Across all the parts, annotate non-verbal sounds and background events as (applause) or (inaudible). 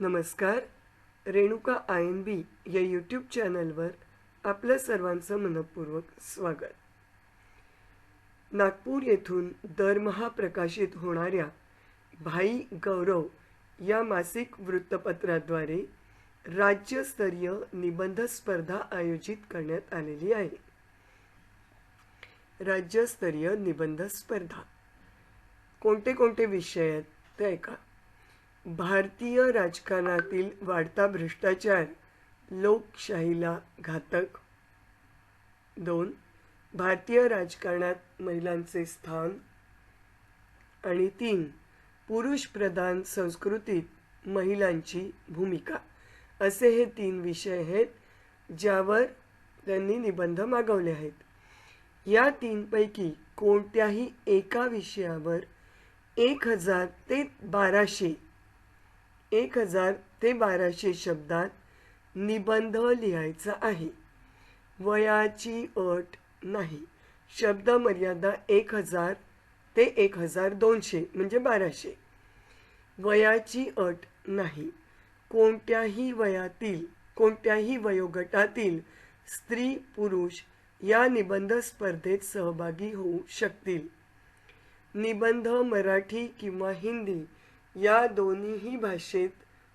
नमस्कार Renuka I N बी या YouTube चॅनलवर आपलं सर्वांचं मनपूर्वक स्वागत. नागपूर येथून दरमहा प्रकाशित होणाऱ्या भाई गौरव या मासिक वृत्तपत्राद्वारे राज्यस्तरीय निबंध स्पर्धा आयोजित करण्यात आलेली आहे. राज्यस्तरीय निबंध स्पर्धा. कोणते कोणते विषय आहेत ते ऐका भारतीय राजकारणातील वाढता भ्रष्टाचार लोकशाहीला घातक. दोन भारतीय राजकारणात महिलांचे स्थान. आणि तीन पुरुष प्रधान संस्कृतीत महिलांची भूमिका. असे हे तीन विषय आहेत ज्यावर त्यांनी निबंध मागवले आहेत. या तीनपैकी कोणत्याही एका विषयावर एक हजार ते बाराशे एक हजार ते बाराशे शब्दात निबंध लिहायचा आहे. वयाची अट नाही. शब्द मर्यादा एक हजार ते एक हजार दोनशे म्हणजे बाराशे. वयाची अट नाही. कोणत्याही वयातील कोणत्याही वयोगटातील स्त्री पुरुष या निबंध स्पर्धेत सहभागी होऊ शकतील. निबंध मराठी किंवा हिंदी या दोन्हीही भाषेत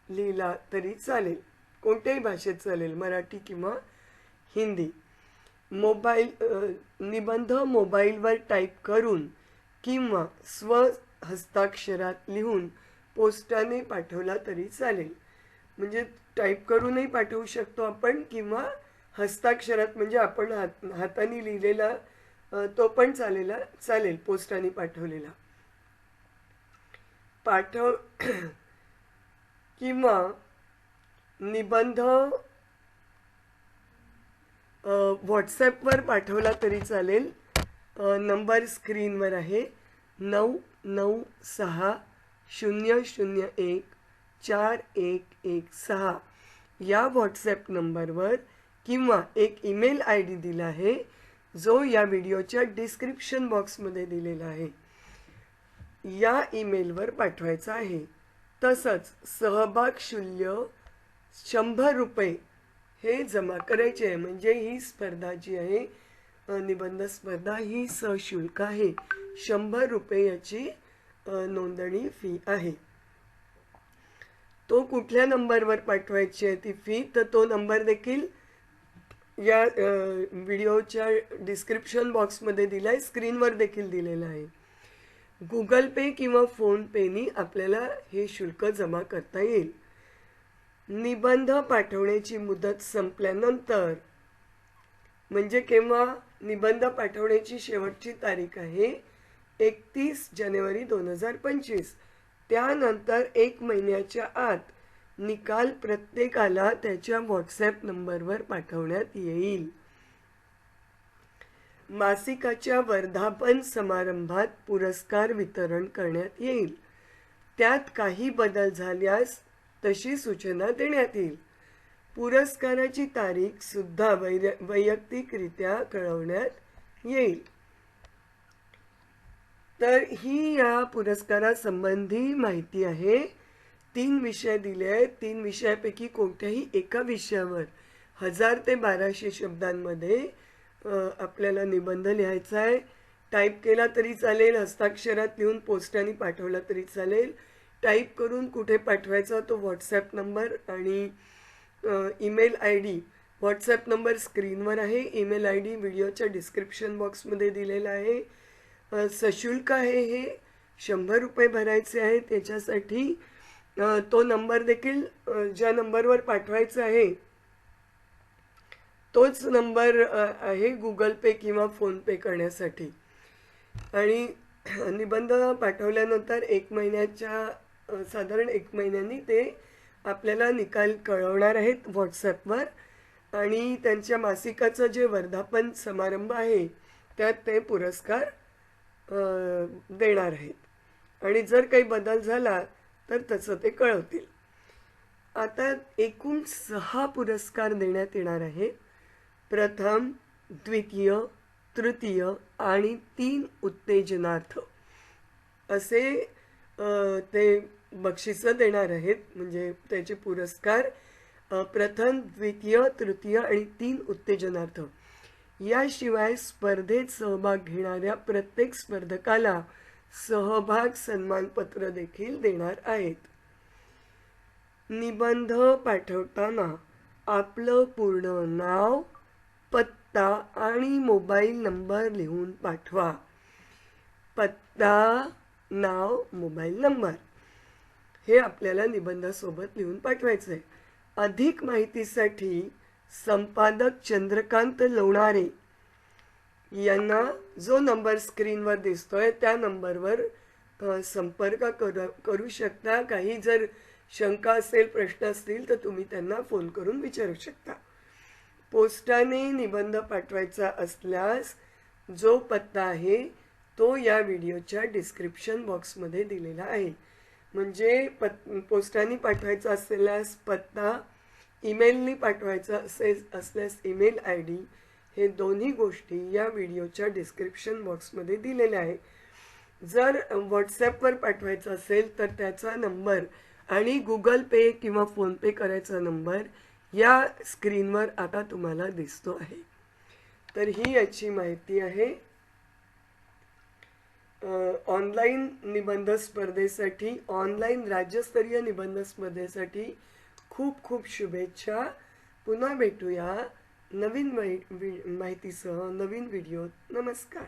लिहिला तरी चालेल. कोणत्याही भाषेत चालेल मराठी किंवा हिंदी. मोबाईल निबंध मोबाईलवर टाईप करून किंवा स्व हस्ताक्षरात लिहून पोस्टाने पाठवला तरी चालेल. म्हणजे टाईप करूनही पाठवू शकतो आपण किंवा हस्ताक्षरात म्हणजे आपण हात हाताने लिहिलेला तो पण चालेला चालेल पोस्टाने पाठवलेला. पाठव. (clears throat) किंवा निबंध व्हॉट्सॲपवर पाठवला तरी चालेल. नंबर स्क्रीनवर आहे. नऊ नऊ सहा शून्य शून्य एक चार एक एक सहा. या व्हॉट्सॲप नंबरवर किंवा एक ईमेल आय डी दिला आहे जो या व्हिडिओच्या डिस्क्रिप्शन बॉक्समध्ये दिलेला आहे. या ईमेलवर पाठवायचा आहे. तसंच सहभाग शुल्य शंभर रुपये हे जमा करायचे आहे. म्हणजे ही स्पर्धा जी आहे निबंध स्पर्धा ही सशुल्क आहे. शंभर रुपये याची नोंदणी फी आहे. तो कुठल्या नंबरवर पाठवायची आहे ती फी तर तो नंबर देखील या व्हिडिओच्या डिस्क्रिप्शन बॉक्समध्ये दिला आहे स्क्रीनवर देखील दिलेला आहे. गुगल पे किंवा फोनपेनी आपल्याला हे शुल्क जमा करता येईल. निबंध पाठवण्याची मुदत संपल्यानंतर म्हणजे केव्हा? निबंध पाठवण्याची शेवटची तारीख आहे एकतीस जानेवारी दोन हजार पंचवीस. त्यानंतर एक महिन्याच्या आत निकाल प्रत्येकाला त्याच्या व्हॉट्सॲप नंबरवर पाठवण्यात येईल. मासिकाच्या वर्धापन समारंभात पुरस्कार वितरण करण्यात येईल. त्यात काही बदल झाल्यास तशी सूचना देण्यात येईल. पुरस्काराची तारीख सुद्धा वैर वैयक्तिकरित्या कळवण्यात येईल. तर ही या पुरस्कारासंबंधी माहिती आहे. तीन विषय दिले आहेत. तीन विषयापैकी कोणत्याही एका विषयावर हजार ते बाराशे शब्दांमध्ये आपल्याला निबंध लिहायचा आहे. टाईप केला तरी चालेल हस्ताक्षरात लिहून पोस्टाने पाठवला तरी चालेल. टाईप करून कुठे पाठवायचा तो व्हॉट्सॲप नंबर आणि email I D. WhatsApp number स्क्रीनवर आहे. ईमेल आय डी व्हिडिओच्या डिस्क्रिप्शन बॉक्समध्ये दिलेला आहे. सशुल्क आहे हे. शंभर रुपये भरायचे आहे त्याच्यासाठी तो नंबर देखील ज्या नंबरवर पाठवायचा आहे तोच नंबर आहे गुगल पे किंवा फोनपे करण्यासाठी. आणि निबंध पाठवल्यानंतर एक महिन्याच्या साधारण एक महिन्यांनी ते आपल्याला निकाल कळवणार आहेत व्हॉट्सॲपवर आणि त्यांच्या मासिकाचं जे वर्धापन समारंभ आहे त्यात ते पुरस्कार देणार आहेत. आणि जर काही बदल झाला तर तसं ते कळवतील. आता एकूण सहा पुरस्कार देण्यात येणार आहेत. प्रथम द्वितीय तृतीय आणि तीन उत्तेजनार्थ. असे ते बक्षिसं देणार आहेत म्हणजे त्याचे पुरस्कार प्रथम द्वितीय तृतीय आणि तीन उत्तेजनार्थ. याशिवाय स्पर्धेत सहभाग घेणाऱ्या प्रत्येक स्पर्धकाला सहभाग सन्मानपत्र देखील देणार आहेत. निबंध पाठवताना आपलं पूर्ण नाव पत्ता आणि मोबाईल नंबर लिहून पाठवा. पत्ता नाव मोबाईल नंबर. हे आपल्याला निबंधासोबत लिहून पाठवायचं आहे अधिक माहितीसाठी संपादक चंद्रकांत लोणारे यांना जो नंबर स्क्रीनवर दिसतोय त्या नंबरवर संपर्क कर करू शकता. काही जर शंका असेल प्रश्न असतील तर तुम्ही त्यांना फोन करून विचारू शकता. पोस्टाने निबंध पाठवायचा असल्यास जो पत्ता आहे तो या व्हिडिओच्या डिस्क्रिप्शन बॉक्समध्ये दिलेला आहे. म्हणजे पत पोस्टाने पाठवायचा असल्यास पत्ता ईमेलनी पाठवायचा असेल असल्यास ईमेल आय डी हे दोन्ही गोष्टी या व्हिडिओच्या डिस्क्रिप्शन बॉक्समध्ये दिलेल्या आहे. जर व्हॉट्सॲपवर पाठवायचं असेल तर त्याचा नंबर आणि गुगल पे किंवा फोनपे करायचा नंबर या स्क्रीनवर आता तुम्हाला दिसतो आहे. तर ही याची माहिती आहे. ऑनलाईन निबंध स्पर्धेसाठी ऑनलाईन राज्यस्तरीय निबंध स्पर्धेसाठी खूप खूप शुभेच्छा. पुन्हा भेटूया नवीन वि- माहितीसह नवीन व्हिडिओ नमस्कार.